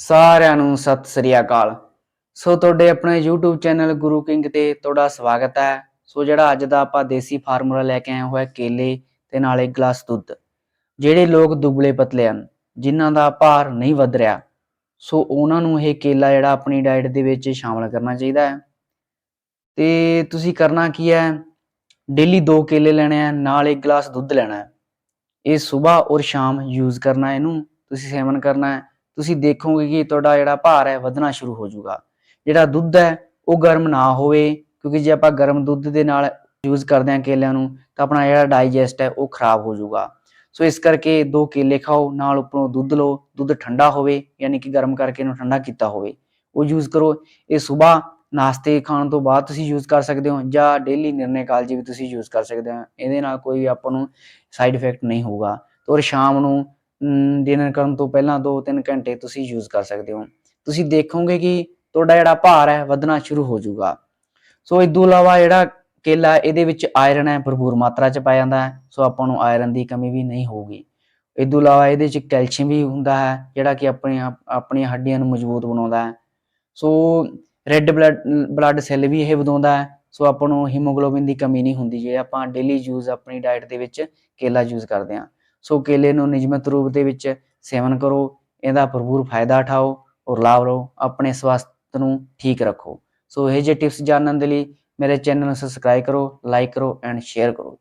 ਸਾਰਿਆਂ ਨੂੰ ਸਤਿ ਸ੍ਰੀ ਅਕਾਲ। ਸੋ ਤੁਹਾਡੇ ਆਪਣੇ YouTube ਚੈਨਲ ਗੁਰੂ ਕਿੰਗ ਤੇ ਤੁਹਾਡਾ ਸਵਾਗਤ ਹੈ। ਸੋ ਜਿਹੜਾ ਅੱਜ ਦਾ ਆਪਾਂ ਦੇਸੀ ਫਾਰਮੂਲਾ ਲੈ ਕੇ ਆਏ ਹੋਇਆ ਕੇਲੇ ਤੇ ਨਾਲ ਇੱਕ ਗਲਾਸ ਦੁੱਧ, ਜਿਹੜੇ ਲੋਕ ਦੁਬਲੇ ਪਤਲੇ ਹਨ, ਜਿਨ੍ਹਾਂ ਦਾ ਭਾਰ ਨਹੀਂ ਵੱਧ ਰਿਹਾ। ਸੋ ਉਹਨਾਂ ਨੂੰ ਇਹ ਕੇਲਾ ਜਿਹੜਾ ਆਪਣੀ ਡਾਈਟ ਦੇ ਵਿੱਚ ਸ਼ਾਮਲ ਕਰਨਾ ਚਾਹੀਦਾ ਹੈ। ਤੇ ਤੁਸੀਂ ਕਰਨਾ ਕੀ ਹੈ ਡੇਲੀ ਦੋ ਕੇਲੇ ਲੈਣੇ ਆ, ਨਾਲ ਇੱਕ ਗਲਾਸ ਦੁੱਧ ਲੈਣਾ ਹੈ। ਇਹ ਸਵੇਰ ਔਰ ਸ਼ਾਮ ਯੂਜ਼ ਕਰਨਾ ਇਹਨੂੰ, ਤੁਸੀਂ ਸੇਵਨ ਕਰਨਾ ਹੈ। ਤੁਸੀਂ ਦੇਖੋਗੇ ਕਿ ਤੁਹਾਡਾ ਜਿਹੜਾ ਭਾਰ ਹੈ ਵਧਣਾ ਸ਼ੁਰੂ ਹੋ ਜਾਊਗਾ। ਜਿਹੜਾ ਦੁੱਧ ਹੈ, ਉਹ ਗਰਮ ਨਾ ਹੋਵੇ, ਕਿਉਂਕਿ ਜੇ ਆਪਾਂ ਗਰਮ ਦੁੱਧ ਦੇ ਨਾਲ ਯੂਜ਼ ਕਰਦੇ ਹਾਂ ਕੇਲਿਆਂ ਨੂੰ, ਤਾਂ ਆਪਣਾ ਜਿਹੜਾ ਡਾਈਜੈਸਟ ਹੈ, ਉਹ ਖਰਾਬ ਹੋ ਜਾਊਗਾ। ਸੋ ਇਸ ਕਰਕੇ ਦੋ ਕੇਲੇ ਖਾਓ, ਨਾਲ ਉੱਪਰੋਂ ਦੁੱਧ ਲਓ, ਦੁੱਧ ਠੰਡਾ ਹੋਵੇ, ਯਾਨੀ ਕਿ ਗਰਮ ਕਰਕੇ ਇਹਨੂੰ ਠੰਡਾ ਕੀਤਾ ਹੋਵੇ। ਉਹ ਯੂਜ਼ ਕਰੋ। ਇਹ ਸਵੇਰ ਨਾਸ਼ਤੇ ਖਾਣ ਤੋਂ ਬਾਅਦ ਤੁਸੀਂ ਯੂਜ਼ ਕਰ ਸਕਦੇ ਹੋ, ਜਾਂ ਡੇਲੀ ਨਿਰਣੇ ਕਾਲ ਜੀ ਵੀ ਤੁਸੀਂ ਯੂਜ਼ ਕਰ ਸਕਦੇ ਹੋ। ਇਹਦੇ ਨਾਲ ਕੋਈ ਆਪਾਂ ਨੂੰ ਸਾਈਡ ਇਫੈਕਟ ਨਹੀਂ ਹੋਊਗਾ। ਔਰ ਸ਼ਾਮ ਨੂੰ ਡਿਨਰ ਕਰਨ ਤੋਂ ਪਹਿਲਾਂ 2-3 ਘੰਟੇ ਤੁਸੀਂ ਯੂਜ਼ ਕਰ ਸਕਦੇ ਹੋ। ਤੁਸੀਂ ਦੇਖੋਗੇ ਕਿ ਤੁਹਾਡਾ ਜਿਹੜਾ ਭਾਰ ਹੈ ਵਧਣਾ ਸ਼ੁਰੂ ਹੋ ਜਾਊਗਾ। ਸੋ ਇਸ ਤੋਂ ਇਲਾਵਾ ਜਿਹੜਾ ਕੇਲਾ ਇਹਦੇ ਵਿੱਚ ਆਇਰਨ ਹੈ, ਭਰਪੂਰ ਮਾਤਰਾ ਚ ਪਾਇਆ ਜਾਂਦਾ ਹੈ। ਸੋ ਆਪਾਂ ਨੂੰ ਆਇਰਨ ਦੀ ਕਮੀ ਵੀ ਨਹੀਂ ਹੋਊਗੀ। ਇਸ ਤੋਂ ਇਲਾਵਾ ਇਹਦੇ ਚ ਕੈਲਸ਼ੀਅਮ ਵੀ ਹੁੰਦਾ ਹੈ, ਜਿਹੜਾ ਕਿ ਆਪਣੀਆਂ ਆਪਣੀਆਂ ਹੱਡੀਆਂ ਨੂੰ ਮਜ਼ਬੂਤ ਬਣਾਉਂਦਾ ਹੈ। So red blood blood cell ਵੀ ਇਹ ਵਧਾਉਂਦਾ ਹੈ। ਸੋ ਆਪਾਂ ਨੂੰ ਹੀਮੋਗਲੋਬਿਨ ਦੀ ਕਮੀ ਨਹੀਂ ਹੁੰਦੀ, ਜੇ ਆਪਾਂ ਡੇਲੀ ਯੂਜ਼ ਆਪਣੀ ਡਾਈਟ ਦੇ ਵਿੱਚ ਕੇਲਾ ਯੂਜ਼ ਕਰਦੇ ਹਾਂ। ਸੋ ਕੇਲੇ ਨੂੰ ਨਿਯਮਿਤ ਰੂਪ ਦੇ ਵਿੱਚ ਸੇਵਨ ਕਰੋ, ਇਹਦਾ ਭਰਪੂਰ ਫਾਇਦਾ ਉਠਾਓ ਔਰ ਲਾਭ ਲਓ ਆਪਣੇ ਸਵਾਸਥ ਨੂੰ ਠੀਕ ਰੱਖੋ। ਸੋ ਇਹ ਜਿਹੇ ਟਿਪਸ ਜਾਣਨ ਦੇ ਲਈ ਮੇਰੇ ਚੈਨਲ ਨੂੰ ਸਬਸਕ੍ਰਾਈਬ ਕਰੋ ਲਾਈਕ ਕਰੋ ਐਂਡ ਸ਼ੇਅਰ ਕਰੋ।